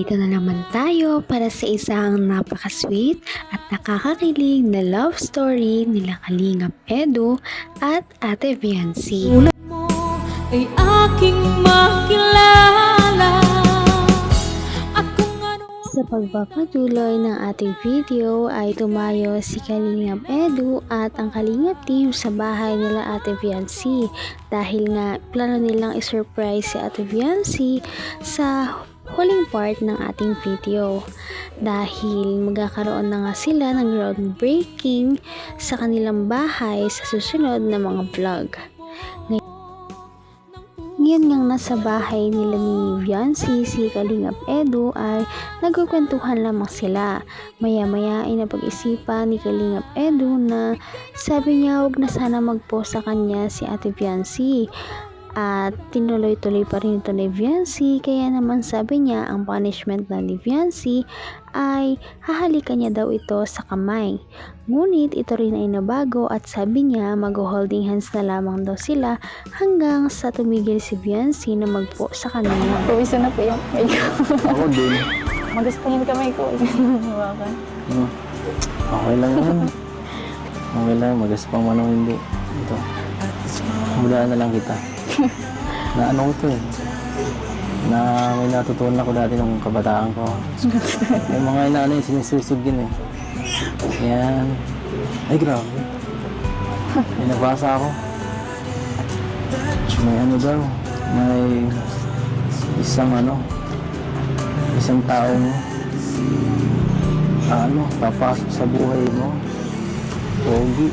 Narito na naman tayo para sa isang napaka-sweet at nakakakilig na love story nila Kalingap Edu at Ate Viancy. mo ay aking makilala. Sa pagpapatuloy ng ating video ay tumayo si Kalingap Edu at ang Kalingap team sa bahay nila Ate Viancy. Dahil nga plano nilang isurprise si Ate Viancy sa huling part ng ating video dahil magkakaroon na nga sila ng groundbreaking sa kanilang bahay sa susunod na mga vlog. Ngayon ngang nasa bahay nila ni Viancy, si Kalingap Edu ay nagkukwentuhan lamang sila. Maya-maya ay napag-isipan ni Kalingap Edu na sabi niya huwag na sana mag-post sa kanya si Ate Viancy. At tinuloy-tuloy pa rin ito ni Viancy kaya naman sabi niya ang punishment na ni Viancy ay hahalikan niya daw ito sa kamay. Ngunit ito rin ay nabago at sabi niya mag-holding hands na lamang daw sila hanggang sa tumigil si Viancy na magpo sa kanila. Pawisa na po yung kamay ko. Ako din. Magaspangin kamay ko. Hawakan. Hmm. Okay lang yan. Okay lang, magaspang man o hindi. Ito. Mulaan na lang kita. Na ano ko to eh. Na may natutunan ako dati nung kabataan ko. May mga inaano yung sinisusog yun eh. Yan. Ay, grabe. May nabasa ako. May ano daw. May isang ano. Isang taong ano, papasok sa buhay mo. Pogi.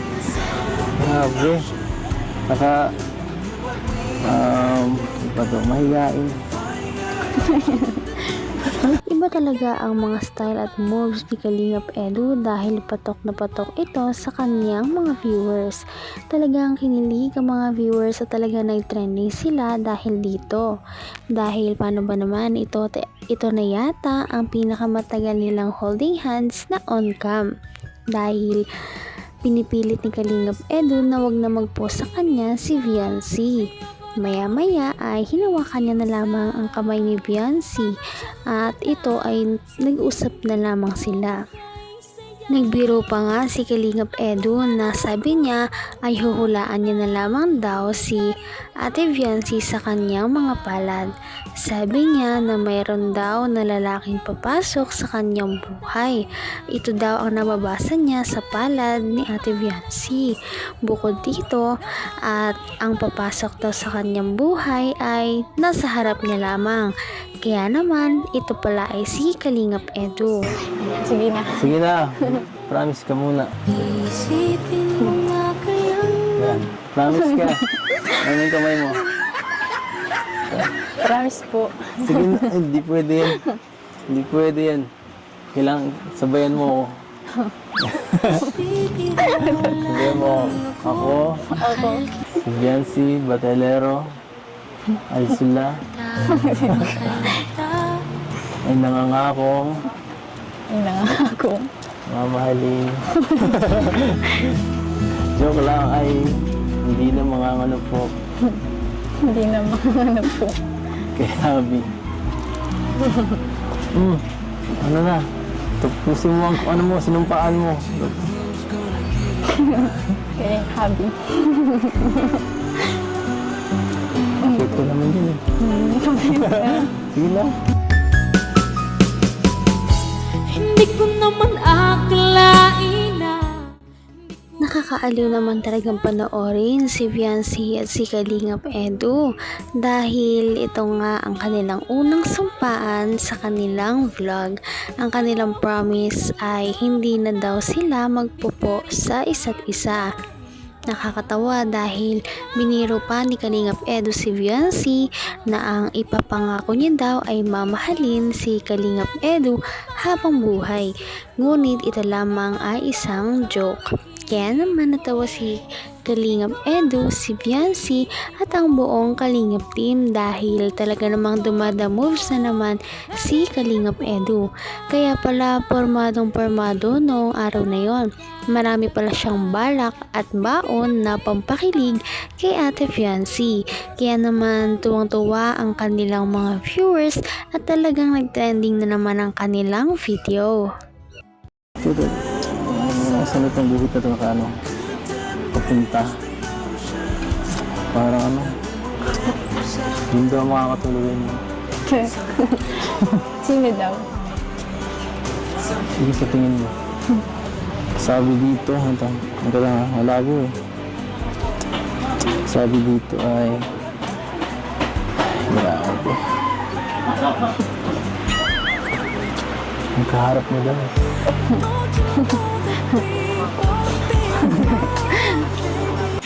Grabe. Saka, um, iba to, mahihain. Iba talaga ang mga style at moves ni Kalingap Edu dahil patok na patok ito sa kanyang mga viewers. Talagang kinilig ang mga viewers at talaga nag-trending sila dahil dito. Dahil paano ba naman ito, ito na yata ang pinakamatagal nilang holding hands na on cam. Dahil pinipilit ni Kalingap Edu na wag na mag-post sa kanya si Viancy. Maya-maya ay hinawakan niya na lamang ang kamay ni Viancy at ito ay nag-usap na lamang sila. Nagbiro pa nga si Kalingap Edu na sabi niya ay huhulaan niya na lamang daw si Ate Viancy sa kanyang mga palad. Sabi niya na mayroon daw na lalaking papasok sa kanyang buhay. Ito daw ang nababasa niya sa palad ni Ate Viancy. Bukod dito at ang papasok daw sa kanyang buhay ay nasa harap niya lamang. Kaya naman, ito pala ay si Kalingap Edu. Sige na. Sige na. Promise ka muna. Isipin mo nga kaya Yan. Promise ka. Ano yung kamay mo? Promise po. Sige na. Hindi pwede yan. Hindi pwede yan. Kailangan sabayan mo ako. sabayan mo ako. Ako. Si Biancy Batelero. Aysula. Ay nangangakong Yun na nga ako. mamahalin. Joke lang ay hindi na mga ano po. Hindi na ano po. Kay Habi. Hmm. Ano na? Tapusin mo ang ano mo, sinumpaan mo. Hobby. Cute ko naman yun eh. Sige lang. Hindi ko naman akalain na Nakakaaliw naman talagang panoorin si Viancy at si Kalingap Edu dahil ito nga ang kanilang unang sampaan sa kanilang vlog. Ang kanilang promise ay hindi na daw sila magpupo sa isa't isa. Nakakatawa dahil biniro pa ni Kalingap Edu si Viancy na ang ipapangako niya daw ay mamahalin si Kalingap Edu habang buhay. Ngunit ito lamang ay isang joke. Kaya naman natawa si Kalingap Edu, si Biancy at ang buong Kalingap team dahil talaga namang dumada moves na naman si Kalingap Edu. Kaya pala pormadong pormado noong araw na yon. Marami pala siyang balak at baon na pampakilig kay Ate Fiancy. Kaya naman tuwang-tuwa ang kanilang mga viewers at talagang nagtrending na naman ang kanilang video. Ito, saan itong buhit na ito ano? Papunta. Parang ano? Hindi daw makakatulog yun. Sino daw? Sige sa tingin mo. Sabi dito, ito, ito lang ha, malabo eh. Sabi dito ay... Grabe. Ang kaharap mo daw.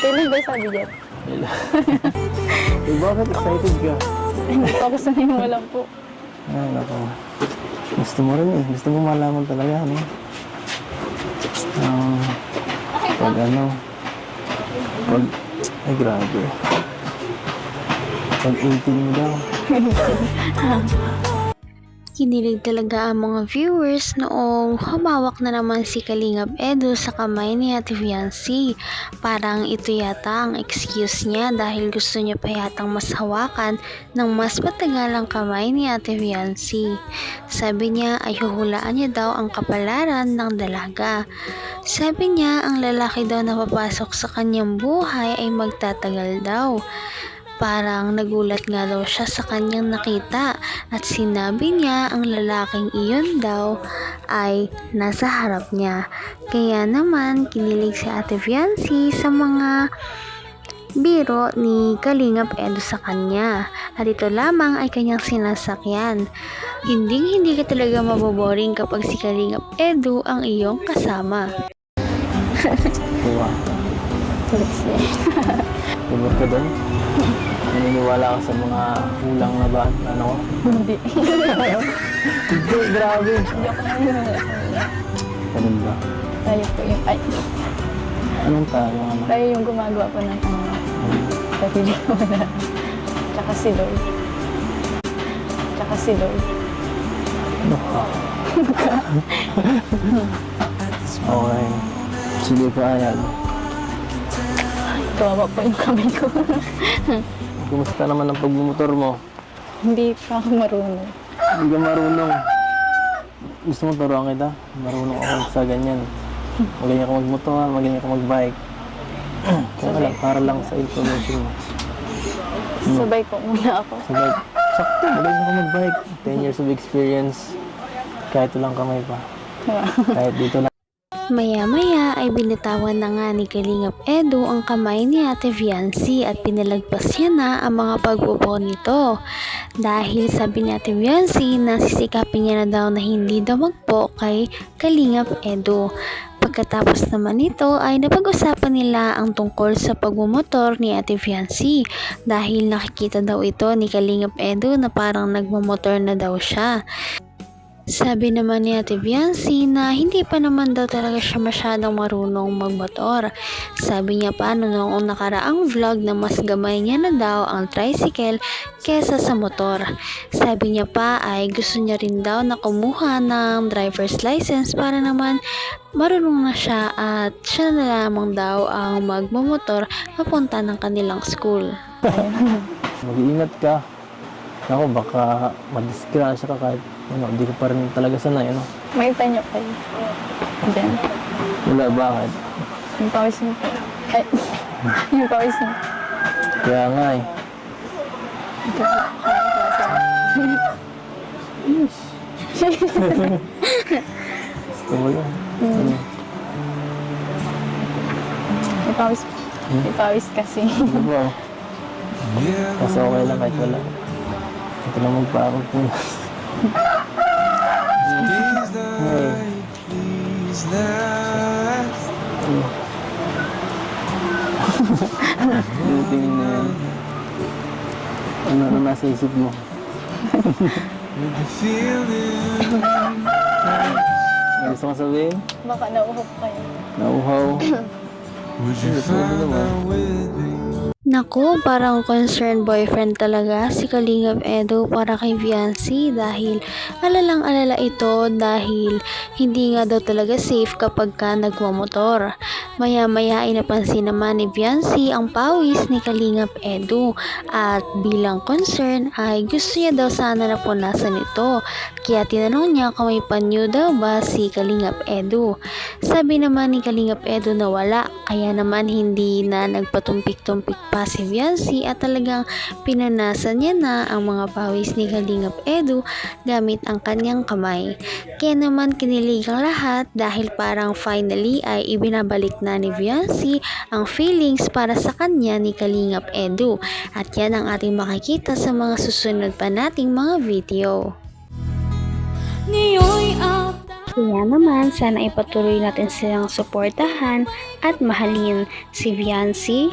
Kailan ba sabi dyan? Eh, bakit excited ka? Hindi pa ako sanay mo lang po. Ay, nako. Gusto mo rin eh. Gusto mo malaman talaga, ano? Um, pag ano, pag, ay grabe. Pag 18 mo daw. Kinilig talaga ang mga viewers noong humawak na naman si Kalingap Edu sa kamay ni Ate Fiancy. Parang ito yata ang excuse niya dahil gusto niya pa yatang mas hawakan ng mas matagal ang kamay ni Ate Fiancy. Sabi niya ay huhulaan niya daw ang kapalaran ng dalaga. Sabi niya ang lalaki daw na papasok sa kanyang buhay ay magtatagal daw. Parang nagulat nga daw siya sa kanyang nakita at sinabi niya ang lalaking iyon daw ay nasa harap niya. Kaya naman kinilig si Ate Fiancy sa mga biro ni Kalingap Edu sa kanya. At ito lamang ay kanyang sinasakyan. Hindi hindi ka talaga maboboring kapag si Kalingap Edu ang iyong kasama. Tumor ka doon? Naniniwala ka sa mga kulang na ba? Ano? hindi. Hindi, grabe. Hindi ako naniniwala. Ganun ba? Tayo po yung, ay, Anong tayo? Ano? tayo yung gumagawa po ng ano, video na. Tsaka si Lord. Tsaka si Lord. Ano ka? okay. Sige pa, ayan. Kawawa po yung kamay ko. Kumusta naman ang pagmumotor mo? hindi pa ako marunong. Hindi ka marunong. Gusto mo turuan kita? Marunong ako sa ganyan. Magaling ako magmotor, magaling ako magbike. Kaya lang, para lang sa information mo. Sabay ko muna ako. Sa bike, sakto, magaling ako magbike. 10 years of experience. Kahit lang kamay pa. Kahit dito lang. Maya-maya ay binitawan na nga ni Kalingap Edu ang kamay ni Ate Viancy at pinalagpas niya na ang mga pagpupo nito. Dahil sabi ni Ate Viancy na sisikapin niya na daw na hindi daw magpo kay Kalingap Edu. Pagkatapos naman nito ay napag-usapan nila ang tungkol sa pagmumotor ni Ate Fiancy dahil nakikita daw ito ni Kalingap Edu na parang nagmumotor na daw siya. Sabi naman ni Ate Biancy na hindi pa naman daw talaga siya masyadong marunong magmotor. Sabi niya pa no noong nakaraang vlog na mas gamay niya na daw ang tricycle kesa sa motor. Sabi niya pa ay gusto niya rin daw na kumuha ng driver's license para naman marunong na siya at siya na lamang daw ang magmamotor papunta ng kanilang school. Mag-iingat ka. Ako, baka madisgrasya ka kahit ano, di ko pa rin talaga sanay, ano. May tanyo kayo. Diyan. Wala, bakit? Yung pawis mo. Ay, yung pawis mo. Kaya nga eh. Gusto mo yun. Pawis. May pawis kasi. Ano ba? Kasi okay lang kahit wala. Ito lang magpaakot po. Hey. Yung tingin na yan. Ano na nasa isip mo? May gusto kong sabihin? Baka nauhok kayo. Nauhaw. Gusto mo naman. Naku, parang concerned boyfriend talaga si Kalingap Edo para kay Viancy dahil alalang alala ito dahil hindi nga daw talaga safe kapag ka nagmamotor. Maya maya ay napansin naman ni Viancy ang pawis ni Kalingap Edo at bilang concern ay gusto niya daw sana na punasan ito. Kaya tinanong niya kung may panyo daw ba si Kalingap Edo. Sabi naman ni Kalingap Edo na wala kaya naman hindi na nagpatumpik-tumpik pa si Viancy at talagang pinanasan niya na ang mga pawis ni Kalingap Edo gamit ang kanyang kamay. Kaya naman kinilig ang lahat dahil parang finally ay ibinabalik na ni Viancy ang feelings para sa kanya ni Kalingap Edo. At yan ang ating makikita sa mga susunod pa nating mga video. Kaya naman, sana ipatuloy natin silang suportahan at mahalin si Viancy,